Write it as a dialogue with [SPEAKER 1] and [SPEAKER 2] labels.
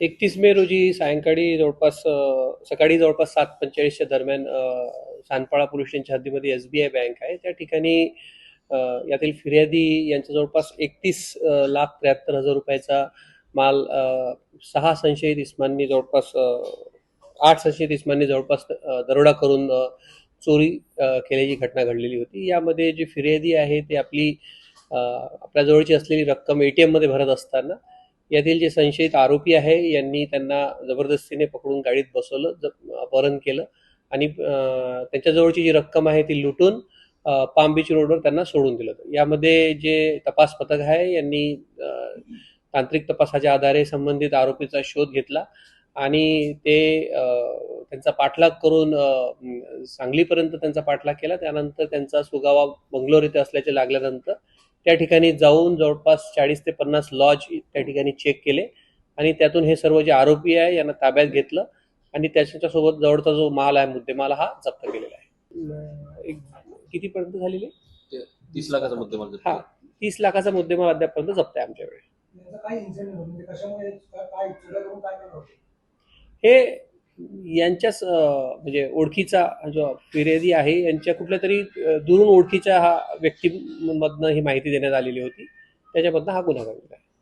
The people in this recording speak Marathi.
[SPEAKER 1] एकतीस मे रोजी सायंकाळी जवळपास सकाळी जवळपास सात पंचेचाळीसच्या दरम्यान सानपाळा पोलीस स्टेशनच्या हद्दीमध्ये एस बी आय बँक आहे. त्या ठिकाणी यातील फिर्यादी यांच्या जवळपास एकतीस लाख त्र्याहत्तर हजार रुपयाचा माल सहा संशयित इस्मांनी जवळपास आठ संशयित इस्मांनी जवळपास दरोडा करून चोरी केल्याची घटना घडलेली होती. यामध्ये जी फिर्यादी आहे ते आपली आपल्याजवळची आपल्या जवळची असलेली रक्कम एटीएममध्ये भरत असताना यातील जे संशयित आरोपी आहे यांनी त्यांना जबरदस्तीने पकडून गाडीत बसवलं अपहरण केलं आणि त्यांच्याजवळची जी रक्कम आहे ती लुटून पाम बीच रोडवर त्यांना सोडून दिलं. यामध्ये जे तपास पथक आहे यांनी तांत्रिक तपासाच्या आधारे संबंधित आरोपीचा शोध घेतला आणि ते त्यांचा पाठलाग करून सांगलीपर्यंत त्यांचा पाठलाग केला. त्यानंतर त्यांचा सुगावा बंगलोर इथे असल्याचे लागल्यानंतर त्या ठिकाणी जाऊन जवळपास चाळीस ते पन्नास लॉज त्या ठिकाणी चेक केले. आणि त्यातून हे सर्व जे आरोपी आहे यांना ताब्यात घेतलं. आणि त्याच्यासोबत जवळचा जो माल आहे मुद्देमाल हा जप्त केलेला आहे. एक कितीपर्यंत झालेले
[SPEAKER 2] तीस लाखाचा मुद्देमाल
[SPEAKER 1] हा तीस लाखाचा मुद्देमाल अद्यापर्यंत जप्त आहे आमच्याकडे.
[SPEAKER 3] म्हणजे
[SPEAKER 1] हे यांच्याच म्हणजे ओळखीचा जो फिर्यादी आहे यांच्या कुठल्या तरी दुरून ओळखीच्या हा व्यक्तीमधनं ही माहिती देण्यात आलेली होती. त्याच्यामधनं हा गुन्हा घडलेला आहे